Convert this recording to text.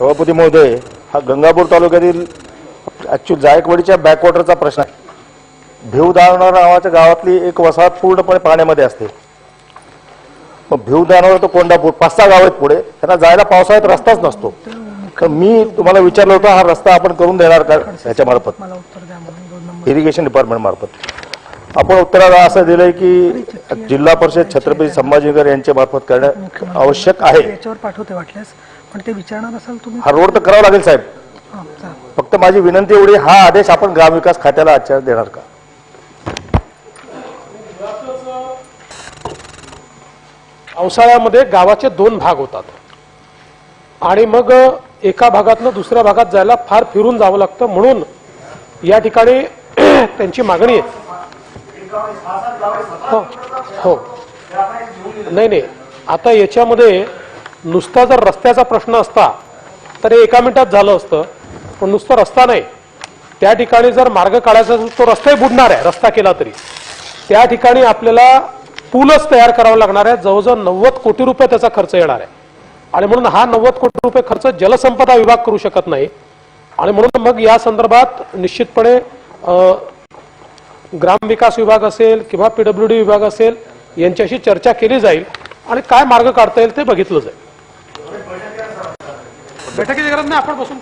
सभापती महोदय हा गंगापूर तालुक्यातील ॲक्च्युअल जायकवाडीच्या बॅकवॉटरचा प्रश्न आहे. भिवदानवर नावाच्या गावातली एक वसाहत पूर्णपणे पाण्यामध्ये असते. मग भिवदानवर तो कोंडापूर पाच सहा गाव आहेत पुढे. त्यांना जायला पावसाळ्यात रस्ताच नसतो. तर मी तुम्हाला विचारलं होतं हा रस्ता आपण करून देणार का ह्याच्या मार्फत? मला उत्तर द्या म्हणून दोन नंबर. इरिगेशन डिपार्टमेंट मार्फत. आपण उत्तराला असं दिलंय की जिल्हा परिषद छत्रपती संभाजीनगर यांच्या मार्फत करणे आवश्यक आहे. याच्यावर पाठवते वाटल्यास. पण ते विचारणार असाल तुम्ही? हा रोड तर करावा लागेल साहेब. हां चालेल. फक्त माझी विनंती एवढी हा आदेश आपण ग्रामविकास खात्याला आजच्या देणार का? पावसाळ्यामध्ये गावाचे दोन भाग होतात. आणि मग एका भागातनं दुसऱ्या भागात जायला फार फिरून जावं लागतं. म्हणून या ठिकाणी त्यांची मागणी आहे. हो हो. नाही नाही. आता याच्यामध्ये नुसता जर रस्त्याचा प्रश्न असता तर हे एका मिनिटात झालं असतं. पण नुसता रस्ता नाही. त्या ठिकाणी जर मार्ग काढायचा असेल तो रस्ताही बुडणार आहे रस्ता केला तरी. त्या ठिकाणी आपल्याला पूलच तयार करावा लागणार आहे. जवळजवळ नव्वद कोटी रुपये त्याचा खर्च येणार आहे. आणि म्हणून हा नव्वद कोटी रुपये खर्च जलसंपदा विभाग करू शकत नाही. आणि म्हणून मग या संदर्भात निश्चितपणे ग्राम ग्रामविकास विभाग असेल किंवा पीडब्ल्यू डी विभाग असेल यांच्याशी चर्चा केली जाईल. आणि काय मार्ग काढता येईल ते बघितलं जाईल. बैठकीची गरज नाही आपण बसून